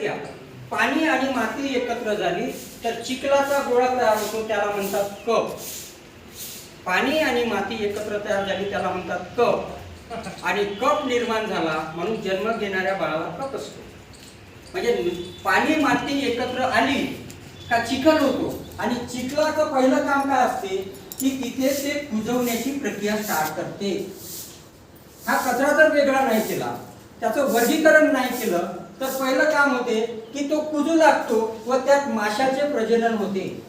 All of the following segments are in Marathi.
घ्या पाणी आणि माती एकत्र झाली तर चिखलाचा गोळा तयार होतो त्याला म्हणतात कप. पाणी आणि माती एकत्र तयार झाली त्याला म्हणतात कप. आणि कप निर्माण झाला म्हणून जन्म घेणाऱ्या बाळाला कप असतो. म्हणजे पाणी माती एकत्र आली का चिखल होतो? आणि चिखलाचं पहिलं काम काय असते? की तिथे ते कुजवण्याची प्रक्रिया स्टार्ट करते. हा कचरा जर वेगळा नाही केला त्याचं वर्गीकरण नाही केलं तर पहिलं काम होते की तो कुजू लागतो व त्यात माशाचे प्रजनन होते.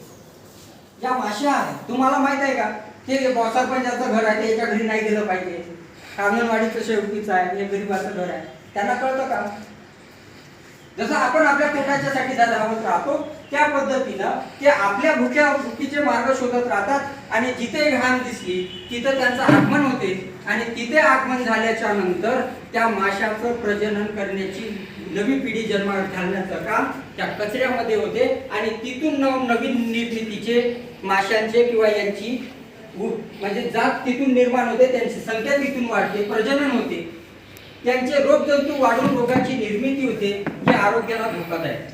ज्या माश्या आहेत तुम्हाला माहीत आहे का? ते सरपंचाचं घर आहे ते याच्या घरी नाही गेलं पाहिजे. अंगणवाडीचं शेवटीचं आहे हे गरीबाचं घर आहे. त्यांना कळतं का? जसं आपण आपल्या पोटाच्यासाठी जर धावत राहतो त्या पद्धतीनं ते आपल्या भुक्या भुकीचे मार्ग शोधत राहतात आणि जिथे घाण दिसली तिथं त्यांचं आगमन होते. आणि तिथे आगमन झाल्याच्यानंतर त्या माशाचं प्रजनन करण्याची नवी पिढी जन्मात घालण्याचं काम त्या कचऱ्यामध्ये होते. आणि तिथून नव नवीन निर्मितीचे माशांचे किंवा यांची म्हणजे जात तिथून निर्माण होते. त्यांची संख्या तिथून वाढते प्रजनन होते. त्यांचे रोगजंतू वाढून रोगाची निर्मिती आरोग्याला धोकादायक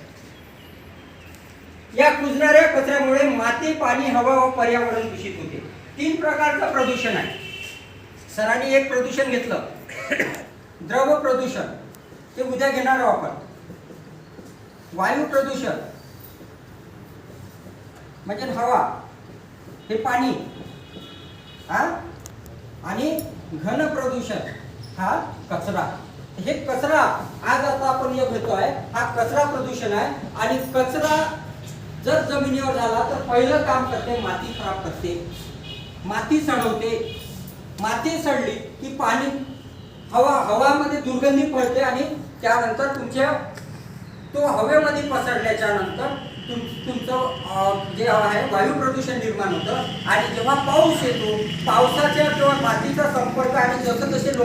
या कुजणाऱ्या कचऱ्यामुळे माती पाणी हवा व पर्यावरण दूषित होते. तीन प्रकारचं प्रदूषण आहे. सरांनी एक प्रदूषण घेतलं. द्रव प्रदूषण. ते उद्या घेणार आहोत आपण. वायू प्रदूषण. म्हणजे हवा. हे पाणी. हा? आणि घन प्रदूषण. हा कचरा. हे कचरा आज आता आपण एक घेतोय हा कचरा प्रदूषण आहे आणि कचरा जर जमिनीवर झाला तर पहिलं काम करते माती खराब करते. माती सडवते. माती सडली की पाणी हवा हवामध्ये दुर्गंधी पडते आणि त्यानंतर तुमच्या तो हवेमध्ये पसरल्याच्या नंतर तुम तुमचं जे आहे वायू प्रदूषण निर्माण होतं. आणि जेव्हा पाऊस येतो पावसाच्या किंवा मातीचा संपर्क आणि जसं जसे